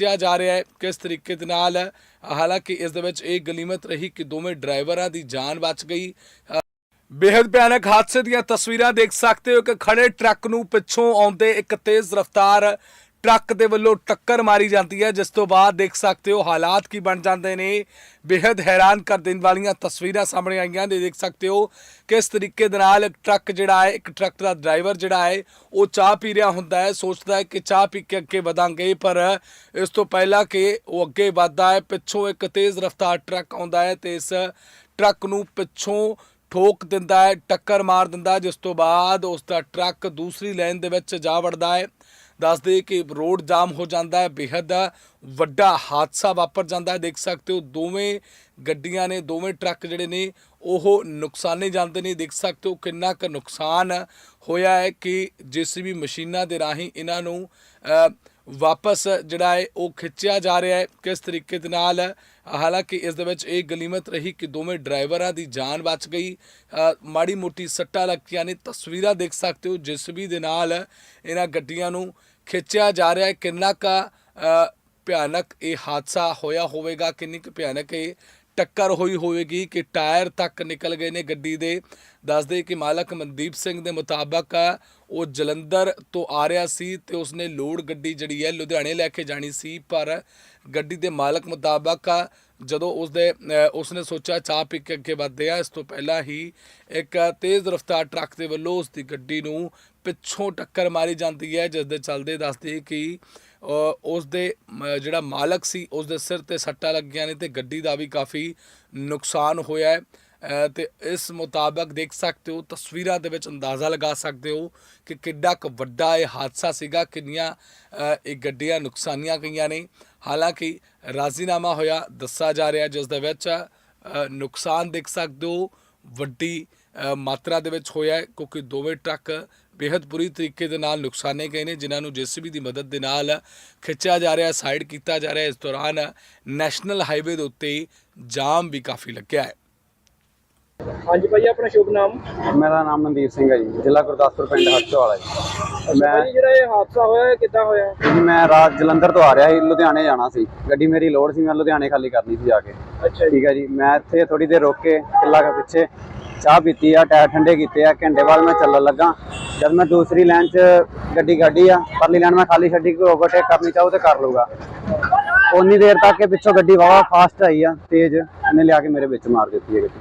ਕਿਹਾ ਜਾ ਰਿਹਾ ਹੈ ਕਿਸ ਤਰੀਕੇ ਦੇ ਨਾਲ ਹਾਲਾਂਕਿ ਇਸ ਦੇ ਵਿੱਚ ਇਹ ਗਲੀਮਤ ਰਹੀ ਕਿ ਦੋਵੇਂ ਡਰਾਈਵਰਾਂ ਦੀ ਜਾਨ ਬਚ ਗਈ। ਅ, ਬੇहद ਭਿਆਨਕ ਹਾਦਸੇ ਦੀਆਂ ਤਸਵੀਰਾਂ ਦੇਖ ਸਕਦੇ ਹੋ ਕਿ ਖੜੇ ਟਰੱਕ ਨੂੰ ਪਿੱਛੋਂ ਆਉਂਦੇ ਇੱਕ ਤੇਜ਼ ਰਫ਼ਤਾਰ ਟਰੱਕ ਦੇ ਵੱਲੋਂ ਟੱਕਰ ਮਾਰੀ ਜਾਂਦੀ ਹੈ, ਜਿਸ ਤੋਂ ਬਾਅਦ ਦੇਖ ਸਕਦੇ ਹੋ ਹਾਲਾਤ ਕੀ ਬਣ ਜਾਂਦੇ ਨੇ। ਬੇहद ਹੈਰਾਨ ਕਰ ਦੇਣ ਵਾਲੀਆਂ ਤਸਵੀਰਾਂ ਸਾਹਮਣੇ ਆਈਆਂ ਨੇ। ਦੇਖ ਸਕਦੇ ਹੋ ਕਿਸ ਤਰੀਕੇ ਦੇ ਨਾਲ ਇੱਕ ਟਰੱਕ ਜਿਹੜਾ ਹੈ, ਇੱਕ ਟਰੱਕ ਦਾ ਡਰਾਈਵਰ ਜਿਹੜਾ ਹੈ, ਉਹ ਚਾਹ ਪੀ ਰਿਹਾ ਹੁੰਦਾ ਹੈ। ਸੋਚਦਾ ਹੈ ਕਿ ਚਾਹ ਪੀ ਕੇ ਅੱਗੇ ਵਧਾਂਗੇ, ਪਰ ਇਸ ਤੋਂ ਪਹਿਲਾਂ ਕਿ ਉਹ ਅੱਗੇ ਵਧਦਾ ਹੈ, ਪਿੱਛੋਂ ਇੱਕ ਤੇਜ਼ ਰਫ਼ਤਾਰ ਟਰੱਕ ਆਉਂਦਾ ਹੈ ਤੇ ਇਸ ਟਰੱਕ ਨੂੰ ਪਿੱਛੋਂ ਠੋਕ ਦਿੰਦਾ ਹੈ, ਟੱਕਰ ਮਾਰ ਦਿੰਦਾ ਜਿਸ ਤੋਂ ਬਾਅਦ ਉਸ ਦਾ ਟਰੱਕ ਦੂਸਰੀ ਲਾਈਨ ਦੇ ਵਿੱਚ ਜਾ ਵੜਦਾ ਹੈ। ਦੱਸਦੇ ਕਿ ਰੋਡ ਜਾਮ ਹੋ ਜਾਂਦਾ ਹੈ ਬੇहद ਵੱਡਾ ਹਾਦਸਾ ਵਾਪਰ ਜਾਂਦਾ ਹੈ। ਦੇਖ ਸਕਦੇ ਹੋ, ਦੋਵੇਂ ਗੱਡੀਆਂ ਨੇ, ਦੋਵੇਂ ਟਰੱਕ ਜਿਹੜੇ ਨੇ, ਉਹ ਨੁਕਸਾਨੇ ਜਾਂਦੇ ਨੇ। ਦੇਖ ਸਕਦੇ ਹੋ ਕਿੰਨਾ ਕੁ ਨੁਕਸਾਨ ਹੋਇਆ ਹੈ ਕਿ ਜੀਸੀਬੀ ਮਸ਼ੀਨਾਂ ਦੇ ਰਾਹੀਂ ਇਹਨਾਂ ਨੂੰ ਵਾਪਸ ਜਿਹੜਾ ਹੈ, ਉਹ ਖਿੱਚਿਆ ਜਾ ਰਿਹਾ ਹੈ। ਕਿਸ ਤਰੀਕੇ ਦੇ ਨਾਲ, ਹਾਲਾਂਕਿ ਇਸ ਦੇ ਵਿੱਚ ਇਹ ਗਲੀਮਤ ਰਹੀ ਕਿ ਦੋਵੇਂ ਡਰਾਈਵਰਾਂ ਦੀ ਜਾਨ ਬਚ ਗਈ। ਮਾੜੀ ਮੋਟੀ ਸੱਟਾਂ ਲੱਗੀਆਂ ਨੇ। ਤਸਵੀਰਾਂ ਦੇਖ ਸਕਦੇ ਹੋ, ਜਿਸ ਵੀ ਦੇ ਨਾਲ ਇਹਨਾਂ ਗੱਡੀਆਂ ਨੂੰ ਖਿੱਚਿਆ ਜਾ ਰਿਹਾ ਹੈ। ਕਿੰਨਾ ਕਾ ਭਿਆਨਕ ਇਹ ਹਾਦਸਾ ਹੋਇਆ ਹੋਵੇਗਾ? ਕਿੰਨੀ ਕੁ ਭਿਆਨਕ ਇਹ ਟੱਕਰ ਹੋਈ ਹੋਵੇਗੀ ਕਿ ਟਾਇਰ ਤੱਕ ਨਿਕਲ ਗਏ ਨੇ ਗੱਡੀ ਦੇ? ਦੱਸਦੇ ਕਿ ਮਾਲਕ ਮਨਦੀਪ ਸਿੰਘ ਦੇ ਮੁਤਾਬਕ ਉਹ ਜਲੰਧਰ ਤੋਂ ਆ ਰਿਹਾ ਸੀ ਤੇ ਉਸਨੇ ਲੋਡ ਗੱਡੀ ਜਿਹੜੀ ਹੈ ਲੁਧਿਆਣੇ ਲੈ ਕੇ ਜਾਣੀ ਸੀ। ਪਰ ਗੱਡੀ ਦੇ ਮਾਲਕ ਮੁਤਾਬਕ ਜਦੋਂ ਉਸਦੇ ਉਸਨੇ ਸੋਚਿਆ, ਚਾਹ ਪੀ ਕੇ ਅੱਗੇ ਵਧਦੇ ਆ। ਇਸ ਤੋਂ ਪਹਿਲਾਂ ਹੀ ਇੱਕ ਤੇਜ਼ ਰਫ਼ਤਾਰ ਟਰੱਕ ਦੇ ਵੱਲੋਂ ਉਸ ਦੀ ਗੱਡੀ ਨੂੰ ਪਿੱਛੋਂ ਟੱਕਰ ਮਾਰੀ ਜਾਂਦੀ ਹੈ ਜਿਸ ਦੇ ਚੱਲਦੇ ਦੱਸਦੀ ਕਿ ਅ, ਉਸ ਦੇ ਮ, ਜਿਹੜਾ ਮਾਲਕ ਸੀ ਉਸ ਦੇ ਸਿਰ ਤੇ ਸੱਟਾਂ ਲੱਗੀਆਂ ਨੇ ਤੇ ਗੱਡੀ ਦਾ ਵੀ ਕਾਫੀ ਨੁਕਸਾਨ ਹੋਇਆ ਹੈ। ਤੇ ਇਸ ਮੁਤਾਬਕ ਦੇਖ ਸਕਦੇ ਹੋ ਤਸਵੀਰਾਂ ਦੇ ਵਿੱਚ ਅੰਦਾਜ਼ਾ ਲਗਾ ਸਕਦੇ ਹੋ ਕਿ ਕਿੱਡਾ ਕੁ ਵੱਡਾ ਇਹ ਹਾਦਸਾ ਸੀਗਾ ਕਿੰਨੀਆਂ ਇਹ ਗੱਡੀਆਂ ਨੁਕਸਾਨੀਆਂ ਗਈਆਂ ਨੇ। ਹਾਲਾਂਕਿ ਰਾਜ਼ੀਨਾਮਾ ਹੋਇਆ ਦੱਸਿਆ ਜਾ ਰਿਹਾ ਜਿਸ ਦੇ ਵਿੱਚ ਨੁਕਸਾਨ ਦੇਖ ਸਕਦੇ ਹੋ। ਵੱਡੀ ਮਾਤਰਾ ਦੇ ਵਿੱਚ ਹੋਇਆ ਕਿਉਂਕਿ ਦੋਵੇਂ ਟਰੱਕ ਬੇहद ਬੁਰੀ ਤਰੀਕੇ ਦੇ ਨਾਲ ਨੁਕਸਾਨੇ ਗਏ ਨੇ, ਜਿਨ੍ਹਾਂ ਨੂੰ ਜੀਸੀਬੀ ਦੀ ਮਦਦ ਦੇ ਨਾਲ ਖਿੱਚਿਆ ਜਾ ਰਿਹਾ, ਸਾਈਡ ਕੀਤਾ ਜਾ ਰਿਹਾ, ਇਸ ਦੌਰਾਨ ਨੈਸ਼ਨਲ ਹਾਈਵੇ ਦੇ ਉੱਤੇ ਜਾਮ ਵੀ ਕਾਫੀ ਲੱਗਿਆ ਹੈ। ਹਾਂਜੀ ਭਾਈ ਆਪਣਾ ਸ਼ੁਭ ਨਾਮ? ਮੇਰਾ ਨਾਮ ਮਨਦੀਪ ਸਿੰਘ ਹੈ ਜੀ। ਜ਼ਿਲ੍ਹਾ ਗੁਰਦਾਸਪੁਰ ਪਿੰਡ ਹਰਚੋਵਾਲਾ ਜੀ। ਮੈਂ ਜਿਹੜਾ ਇਹ ਹਾਦਸਾ ਹੋਇਆ ਕਿੱਦਾਂ ਹੋਇਆ? ਜੀ ਮੈਂ ਰਾਤ ਜਲੰਧਰ ਤੋਂ ਆ ਰਿਹਾ ਸੀ ਲੁਧਿਆਣੇ ਜਾਣਾ ਸੀ। ਗੱਡੀ ਮੇਰੀ ਲੋਡ ਸੀ ਮੈਂ ਲੁਧਿਆਣੇ ਖਾਲੀ ਕਰਨੀ ਸੀ ਜਾ ਕੇ। ਅੱਛਾ ਠੀਕ ਹੈ ਜੀ। ਮੈਂ ਇੱਥੇ ਥੋੜੀ ਦੇਰ ਰੁਕ ਕੇ ਕਿੱਲਾ ਕੇ ਪਿੱਛੇ ਚਾਹ ਪੀਤੀ ਆ ਟਾਇਰ ਠੰਡੇ ਕੀਤੇ ਆ ਘੰਟੇ ਬਾਅਦ ਮੈਂ ਚੱਲਣ ਲੱਗਾ। ਜਦ ਮੈਂ ਦੂਸਰੀ ਲਾਈਨ 'ਚ ਗੱਡੀ ਕੱਢੀ ਆ ਪਰਲੀ ਲਾਈਨ ਮੈਂ ਖਾਲੀ ਛੱਡੀ ਕੋਈ ਓਵਰਟੇਕ ਕਰਨੀ ਚਾਹੋ ਤੇ ਕਰ ਲੂਗਾ ਉਨੀ ਦੇਰ ਤੱਕ ਪਿੱਛੋਂ ਗੱਡੀ ਵਾਵਾ ਫਾਸਟ ਆਈ ਆ ਤੇਜ਼ ਇਹਨੇ ਲਿਆ ਕੇ ਮੇਰੇ ਵਿੱਚ ਮਾਰ ਦਿੱਤੀ ਹੈ ਗੱਡੀ।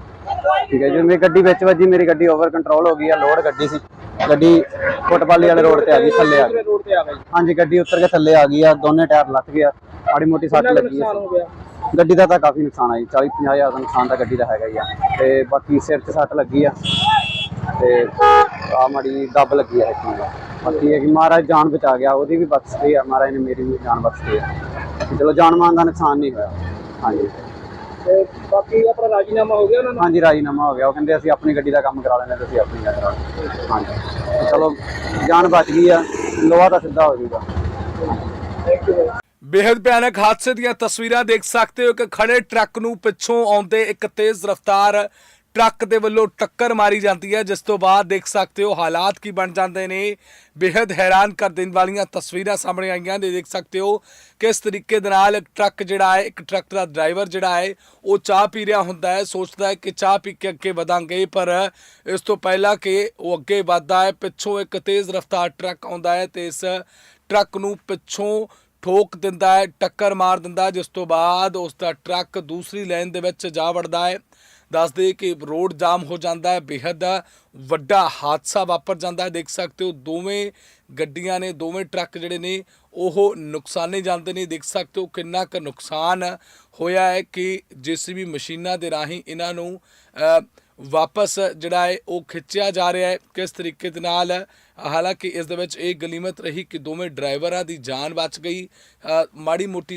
ਠੀਕ ਹੈ ਜੀ ਮੇਰੀ ਗੱਡੀ ਵਿੱਚ ਵੱਜੀ ਮੇਰੀ ਗੱਡੀ ਓਵਰ ਕੰਟਰੋਲ ਹੋ ਗਈ ਆ ਲੋਡ ਗੱਡੀ ਸੀ। ਗੱਡੀ ਫੁੱਟਬਾਲੀ ਵਾਲੇ ਰੋਡ ਤੇ ਆ ਗਈ ਥੱਲੇ ਆ ਗਈ। ਰੋਡ ਤੇ ਆ ਗਏ ਹਾਂਜੀ ਗੱਡੀ ਉੱਤਰ ਕੇ ਥੱਲੇ ਆ ਗਈ ਆ ਦੋਨੇ ਟਾਇਰ ਲੱਥ ਗਿਆ ਮਾੜੀ ਮੋਟੀ ਸੱਟ ਲੱਗੀ ਆ। ਗੱਡੀ ਦਾ ਤਾਂ ਕਾਫੀ ਨੁਕਸਾਨ ਆਈ 40 50 ਹਜ਼ਾਰ ਦਾ ਨੁਕਸਾਨ ਤਾਂ ਗੱਡੀ ਦਾ ਹੈਗਾ ਹੀ ਆ। ਤੇ ਬਾਕੀ ਸਿਰ 'ਚ ਸੱਟ ਲੱਗੀ ਆ ਤੇ ਆ ਮਾੜੀ ਦੱਬ ਲੱਗੀ ਆ ਇੱਕ ਬਾਕੀ ਇਹ ਕਿ ਮਹਾਰਾਜ ਜਾਨ ਬਚਾ ਗਿਆ ਉਹਦੀ ਵੀ ਬਖਸ਼ਦੇ ਆ ਮਹਾਰਾਜ ਨੇ ਮੇਰੀ ਵੀ ਜਾਨ ਬਖਸ਼ੀ ਆ। ਚਲੋ ਜਾਨ ਮਾਨ ਦਾ ਨੁਕਸਾਨ ਨਹੀਂ ਹੋਇਆ। ਹਾਂਜੀ। ਤੇ ਬਾਕੀ ਆਪਣਾ ਰਾਜੀਨਾਮਾ ਹੋ ਗਿਆ ਉਹਨਾਂ ਨਾਲ ਹਾਂਜੀ ਰਾਜੀਨਾਮਾ ਹੋ ਗਿਆ। ਉਹ ਕਹਿੰਦੇ ਅਸੀਂ ਆਪਣੀ ਗੱਡੀ ਦਾ ਕੰਮ ਕਰਾ ਲੈਂਦੇ ਤੁਸੀਂ ਆਪਣੀ ਦਾ ਕਰਾ ਲਓ। ਹਾਂਜੀ। ਚਲੋ ਜਾਨ ਬਚ ਗਈ ਆ। ਲੋਹਾ ਤਾਂ ਸਿੱਧਾ ਹੋ ਜਾਊਗਾ। ਥੈਂਕ ਯੂ ਬੇहद ਭਿਆਨਕ ਹਾਦਸੇ ਦੀਆਂ ਤਸਵੀਰਾਂ ਦੇਖ ਸਕਦੇ ਹੋ ਕਿ ਖੜੇ ਟਰੱਕ ਨੂੰ ਪਿੱਛੋਂ ਆਉਂਦੇ ਇੱਕ ਤੇਜ਼ ਰਫ਼ਤਾਰ ਟਰੱਕ ਦੇ ਵੱਲੋਂ ਟੱਕਰ ਮਾਰੀ ਜਾਂਦੀ ਹੈ, ਜਿਸ ਤੋਂ ਬਾਅਦ ਦੇਖ ਸਕਦੇ ਹੋ ਹਾਲਾਤ ਕੀ ਬਣ ਜਾਂਦੇ ਨੇ। ਬੇहद ਹੈਰਾਨ ਕਰ ਦੇਣ ਵਾਲੀਆਂ ਤਸਵੀਰਾਂ ਸਾਹਮਣੇ ਆਈਆਂ ਨੇ। ਦੇਖ ਸਕਦੇ ਹੋ ਕਿਸ ਤਰੀਕੇ ਦੇ ਨਾਲ ਟਰੱਕ ਜਿਹੜਾ ਹੈ, ਇੱਕ ਟਰੱਕ ਦਾ ਡਰਾਈਵਰ ਜਿਹੜਾ ਹੈ, ਉਹ ਚਾਹ ਪੀ ਰਿਹਾ ਹੁੰਦਾ ਹੈ। ਸੋਚਦਾ ਹੈ ਕਿ ਚਾਹ ਪੀ ਕੇ ਅੱਗੇ ਵਧਾਂਗੇ, ਪਰ ਇਸ ਤੋਂ ਪਹਿਲਾਂ ਕਿ ਉਹ ਅੱਗੇ ਵਧਦਾ ਹੈ, ਪਿੱਛੋਂ ਇੱਕ ਤੇਜ਼ ਰਫ਼ਤਾਰ ਟਰੱਕ ਆਉਂਦਾ ਹੈ ਤੇ ਇਸ ਟਰੱਕ ਨੂੰ ਪਿੱਛੋਂ ਠੋਕ ਦਿੰਦਾ ਹੈ, ਟੱਕਰ ਮਾਰ ਦਿੰਦਾ ਜਿਸ ਤੋਂ ਬਾਅਦ ਉਸ ਦਾ ਟਰੱਕ ਦੂਸਰੀ ਲਾਈਨ ਦੇ ਵਿੱਚ ਜਾ ਵੜਦਾ ਹੈ। ਦੱਸਦੇ ਕਿ ਰੋਡ ਜਾਮ ਹੋ ਜਾਂਦਾ ਹੈ ਬੇहद ਵੱਡਾ ਹਾਦਸਾ ਵਾਪਰ ਜਾਂਦਾ ਹੈ। ਦੇਖ ਸਕਦੇ ਹੋ, ਦੋਵੇਂ ਗੱਡੀਆਂ ਨੇ, ਦੋਵੇਂ ਟਰੱਕ ਜਿਹੜੇ ਨੇ, ਉਹ ਨੁਕਸਾਨੇ ਜਾਂਦੇ ਨੇ। ਦੇਖ ਸਕਦੇ ਹੋ ਕਿੰਨਾ ਕੁ ਨੁਕਸਾਨ ਹੋਇਆ ਹੈ ਕਿ ਜੀਸੀਬੀ ਮਸ਼ੀਨਾਂ ਦੇ ਰਾਹੀਂ ਇਹਨਾਂ ਨੂੰ ਵਾਪਸ ਜਿਹੜਾ ਹੈ, ਉਹ ਖਿੱਚਿਆ ਜਾ ਰਿਹਾ ਹੈ। ਕਿਸ ਤਰੀਕੇ ਦੇ ਨਾਲ, ਹਾਲਾਂਕਿ ਇਸ ਦੇ ਵਿੱਚ ਇਹ ਗਲੀਮਤ ਰਹੀ ਕਿ ਦੋਵੇਂ ਡਰਾਈਵਰਾਂ ਦੀ ਜਾਨ ਬਚ ਗਈ। ਮਾੜੀ ਮੋਟੀ